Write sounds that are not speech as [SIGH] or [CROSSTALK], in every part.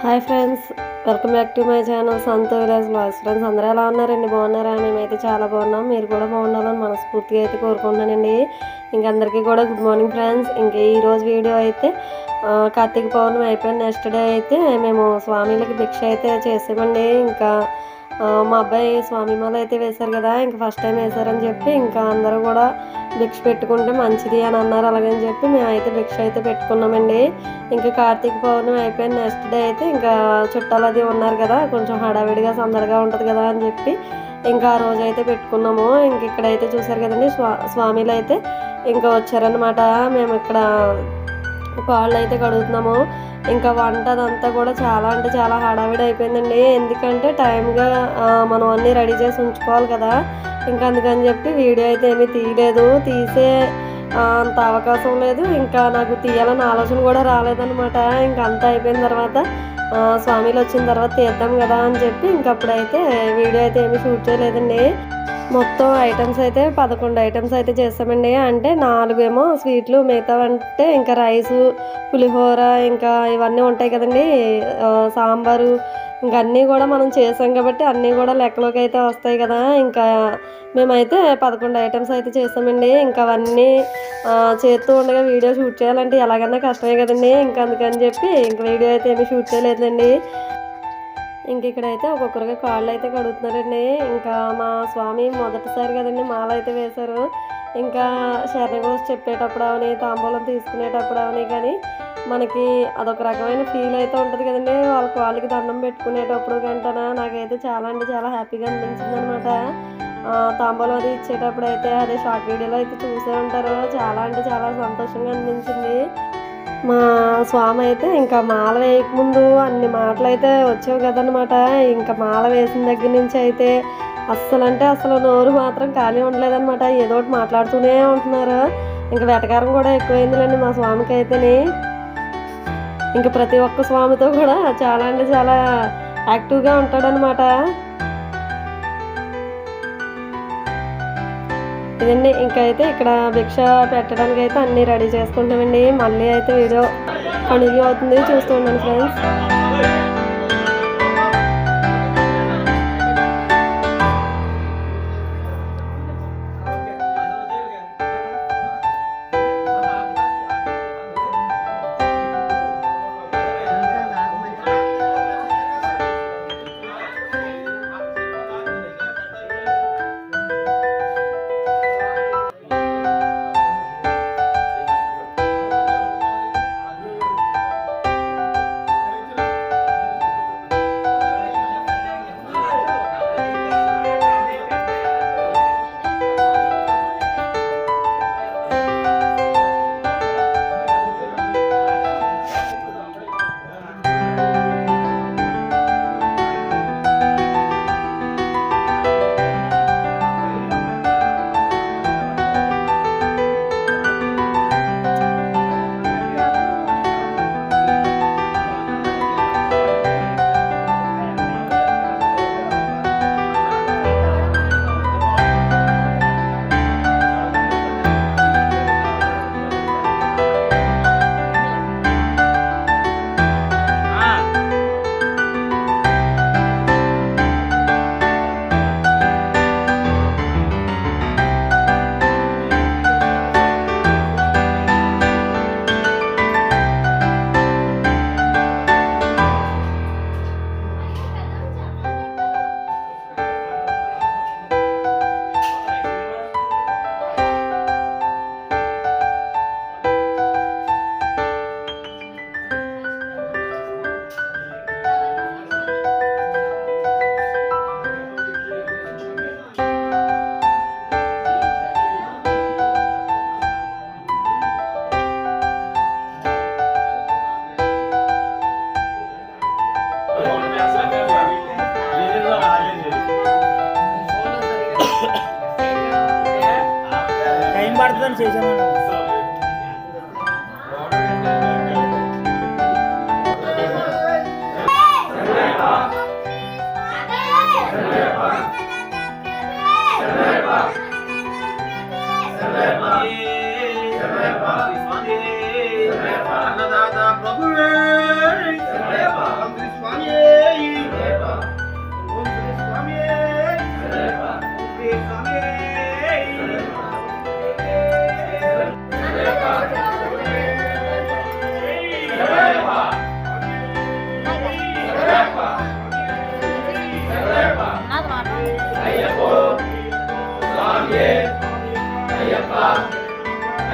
Hi friends welcome back to my channel Santhu Vilas vlogs friends అందరూ ఎలా ఉన్నారండి? బాగున్నారా? మేమైతే చాలా బాగున్నాం. మీరు కూడా బాగుండాలని మనస్ఫూర్తిగా అయితే కోరుకుంటున్నానండి. ఇంక అందరికీ కూడా గుడ్ మార్నింగ్ ఫ్రెండ్స్. ఇంక ఈరోజు వీడియో అయితే కార్తీక పౌర్ణమి అయిపోయిన నెక్స్ట్ డే అయితే మేము స్వామిలకి భిక్ష అయితే చేసామండి. ఇంకా మా అబ్బాయి స్వామి మాల అయితే వేశారు కదా ఇంకా ఫస్ట్ టైం వేశారని చెప్పి ఇంకా అందరూ కూడా భిక్ష పెట్టుకుంటే మంచిది అని అన్నారు. అలాగని చెప్పి మేమైతే భిక్ష అయితే పెట్టుకున్నామండి. ఇంకా కార్తీక పౌర్ణమి అయిపోయిన నెక్స్ట్ డే అయితే ఇంకా చుట్టాలు అది ఉన్నారు కదా కొంచెం హడావిడిగా సందడిగా ఉంటుంది కదా అని చెప్పి ఇంకా ఆ రోజు అయితే పెట్టుకున్నాము. ఇంక ఇక్కడైతే చూసారు కదండి స్వా స్వామిలు అయితే ఇంకా వచ్చారనమాట మేము ఇక్కడ కాళ్ళు అయితే కడుగుతున్నాము. ఇంకా వంట అదంతా కూడా చాలా అంటే చాలా హడావిడి అయిపోయిందండి. ఎందుకంటే టైంగా మనం అన్నీ రెడీ చేసి ఉంచుకోవాలి కదా. ఇంకా అందుకని చెప్పి వీడియో అయితే ఏమీ తీయలేదు. తీసే అంత అవకాశం లేదు. ఇంకా నాకు తీయాలని ఆలోచన కూడా రాలేదనమాట ఇంకా అంతా అయిపోయిన తర్వాత స్వామిలు వచ్చిన తర్వాత తీద్దాం కదా అని చెప్పి ఇంక అప్పుడైతే వీడియో అయితే ఏమీ షూట్ చేయలేదండి. మొత్తం ఐటమ్స్ అయితే పదకొండు ఐటమ్స్ అయితే చేస్తామండి. అంటే నాలుగేమో స్వీట్లు మిగతా అంటే ఇంకా రైసు పులిహోర ఇంకా ఇవన్నీ ఉంటాయి కదండి. సాంబారు ఇంకా అన్నీ కూడా మనం చేసాం కాబట్టి అన్నీ కూడా లెక్కలోకి అయితే వస్తాయి కదా. ఇంకా మేమైతే పదకొండు ఐటమ్స్ అయితే చేసామండి ఇంకా అవన్నీ చేస్తూ ఉండగా వీడియో షూట్ చేయాలంటే ఎలాగన్నా కష్టమే కదండి. ఇంకా అందుకని చెప్పి ఇంకా వీడియో అయితే ఏమీ షూట్ చేయలేదండి ఇంక ఇక్కడైతే ఒక్కొక్కరుగా కాళ్ళు అయితే కడుగుతున్నారండి. ఇంకా మా స్వామి మొదటిసారి కదండి మాల అయితే వేశారు. ఇంకా శరణగోస్ చెప్పేటప్పుడు అవని తాంబూలం తీసుకునేటప్పుడు అవని కానీ మనకి అదొక రకమైన ఫీల్ అయితే ఉంటుంది కదండి. వాళ్ళ కాళ్ళకి దండం పెట్టుకునేటప్పుడు గంటన నాకైతే చాలా అంటే చాలా హ్యాపీగా అనిపించింది అనమాట తాంబూలం అది ఇచ్చేటప్పుడు అయితే అదే షార్ట్ వీడియోలో అయితే చూసే ఉంటారు. చాలా అంటే చాలా సంతోషంగా అనిపించింది. మా స్వామి అయితే ఇంకా మాల వేయకముందు అన్ని మాటలు అయితే వచ్చావు కదనమాట ఇంకా మాల వేసిన దగ్గర నుంచి అయితే అస్సలు అంటే అసలు నోరు మాత్రం ఖాళీ ఉండలేదన్నమాట. ఏదో ఒకటి మాట్లాడుతూనే ఉంటున్నారు. ఇంకా వెటకారం కూడా ఎక్కువైందిలేండి మా స్వామికి అయితేనే. ఇంకా ప్రతి ఒక్క స్వామితో కూడా చాలా అంటే చాలా యాక్టివ్గా ఉంటాడనమాట ఇదండి ఇంకా అయితే ఇక్కడ భిక్ష పెట్టడానికి అయితే అన్ని రెడీ చేసుకుంటామండి మళ్ళీ అయితే వీడియో కంటిన్యూ అవుతుంది. చూస్తూ ఉండండి ఫ్రెండ్స్.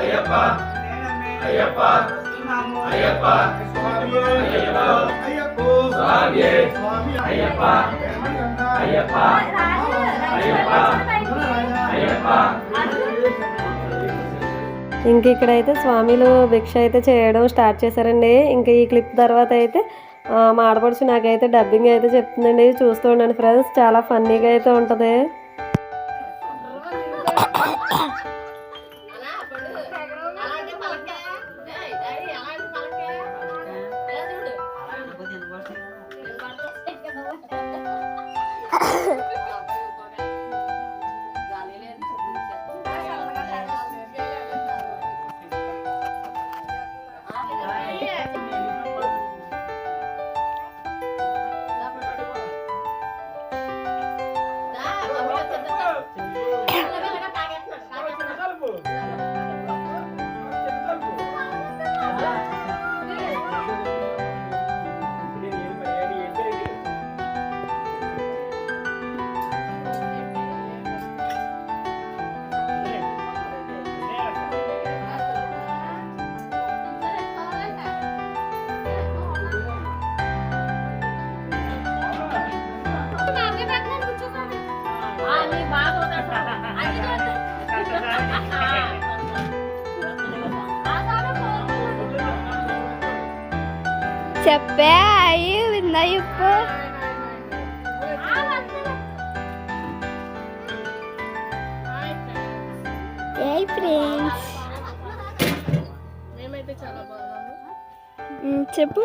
అయ్యప్ప. అయ్యప్ప. అయ్యప్ప. అయ్యప్ప. స్వామి. అయ్యప్ప. అయ్యప్ప. అయ్యప్ప. అయ్యప్ప. ఇంక ఇక్కడైతే స్వామిలు భిక్ష అయితే చేయడం స్టార్ట్ చేశారండి. ఇంకా ఈ క్లిప్ తర్వాత అయితే మా ఆడపడుచు నాకైతే డబ్బింగ్ అయితే చెప్తుందండి. చూస్తూ ఉండండి ఫ్రెండ్స్ చాలా ఫన్నీగా అయితే ఉంటుంది. చెప్పే చెప్పు ఏ ఫ్రెండ్స్ మేమైతే చాలా బాగున్నాము చెప్పు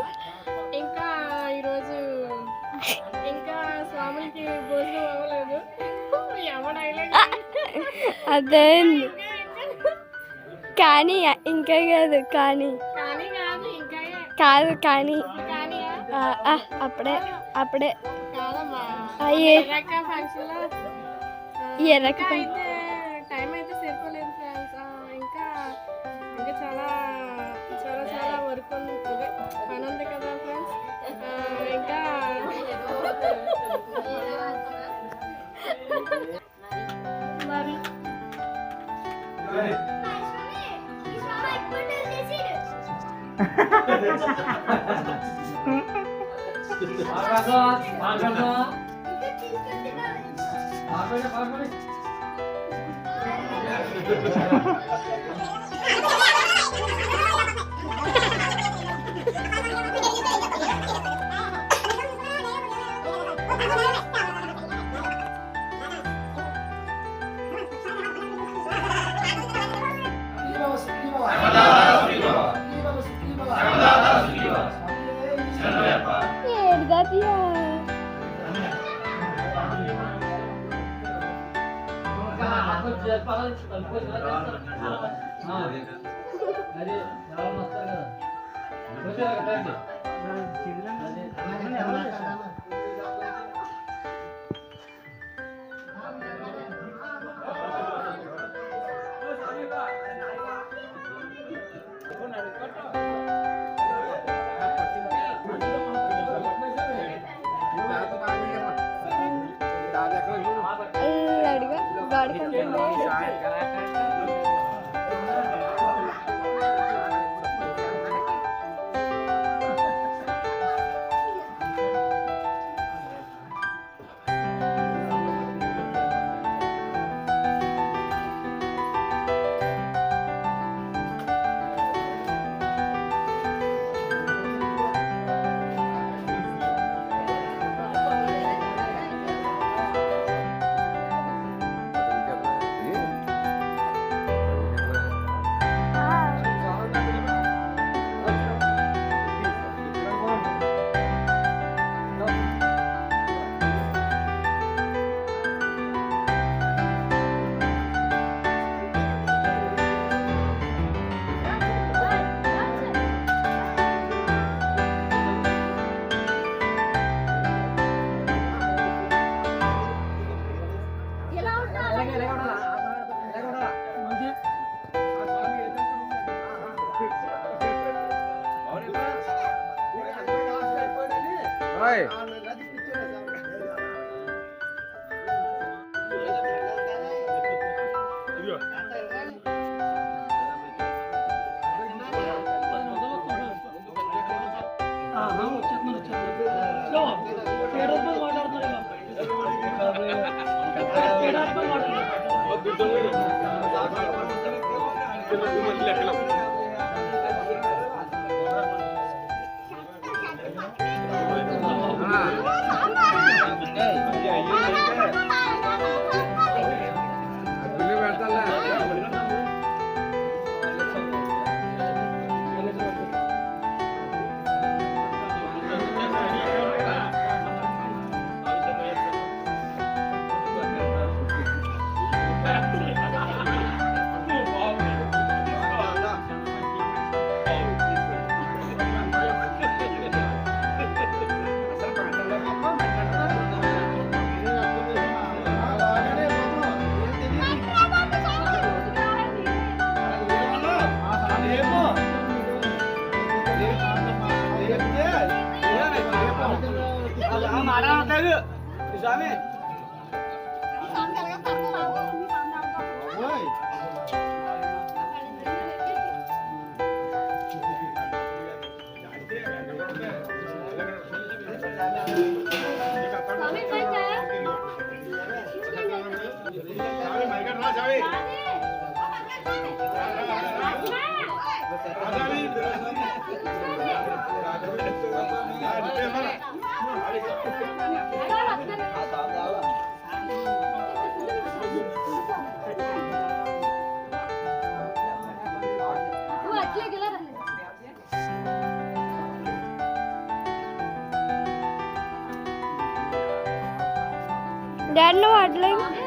ఇంకా ఈరోజు ఇంకా స్వామికి భోజనం అవ్వలేదు. [LAUGHS] అదే కానీ ఇంకా కాదు కానీ. కాదు కానీ అప్పుడే అప్పుడే. ఎర్రక టైం అయితే సరిపోలేదు ఫ్రెండ్స్ ఇంకా ఇంకా చాలా చాలా చాలా వర్క్ ఉంది అదే పని ఉంది కదా ఫ్రెండ్స్ ఇంకా మరి পাগল পাগল পাগল পাগল Come on. అదే రావడం వస్తాను కదా వచ్చేదాకా 这个 Ah. Dan no adlai.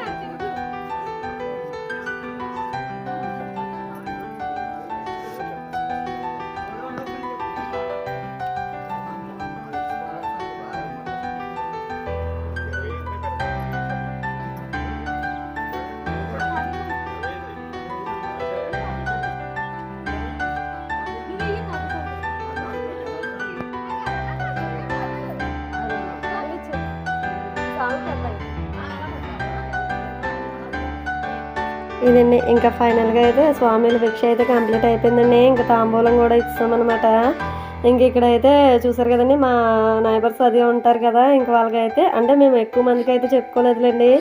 ఇదండి ఇంకా ఫైనల్గా అయితే స్వామిల భిక్ష అయితే కంప్లీట్ అయిపోయిందండి. ఇంకా తాంబూలం కూడా ఇస్తామన్నమాట ఇంక ఇక్కడైతే చూసారు కదండి మా నైబర్స్ అది ఉంటారు కదా ఇంక వాళ్ళకైతే అంటే మేము ఎక్కువ మందికి అయితే చెప్పుకోలేదులేండి.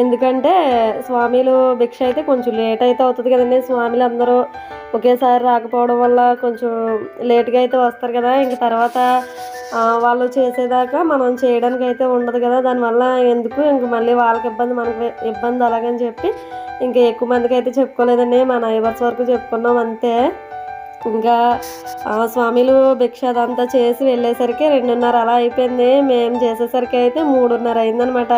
ఎందుకంటే స్వామిలు భిక్ష అయితే కొంచెం లేట్ అయితే అవుతుంది కదండి. స్వామిలు అందరూ ఒకేసారి రాకపోవడం వల్ల కొంచెం లేట్గా అయితే వస్తారు కదా. ఇంక తర్వాత వాళ్ళు చేసేదాకా మనం చేయడానికి అయితే ఉండదు కదా. దానివల్ల ఎందుకు ఇంక మళ్ళీ వాళ్ళకి ఇబ్బంది మనకి ఇబ్బంది అలాగని చెప్పి ఇంకా ఎక్కువ మందికి అయితే చెప్పుకోలేదండి. మా నైబర్స్ వరకు చెప్పుకున్నాం అంతే. ఇంకా స్వామిలు భిక్ష అదంతా చేసి వెళ్ళేసరికి రెండున్నర అలా అయిపోయింది. మేము చేసేసరికి అయితే మూడున్నర అయిందనమాట.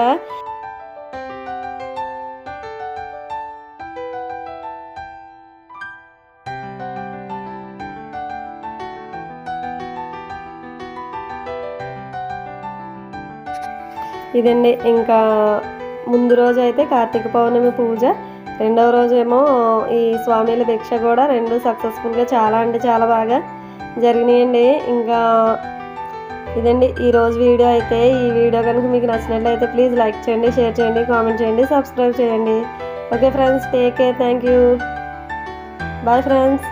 ఇదండి. ఇంకా ముందు రోజు అయితే కార్తీక పౌర్ణమి పూజ. రెండవ రోజు ఏమో ఈ స్వామిల భిక్ష కూడా రెండు సక్సెస్ఫుల్గా చాలా అంటే చాలా బాగా జరిగినాయండి. ఇంకా ఇదండి. ఈరోజు వీడియో అయితే ఈ వీడియో కనుక మీకు నచ్చినట్లయితే ప్లీజ్ లైక్ చేయండి షేర్ చేయండి కామెంట్ చేయండి సబ్స్క్రైబ్ చేయండి. Okay friends take care thank you bye friends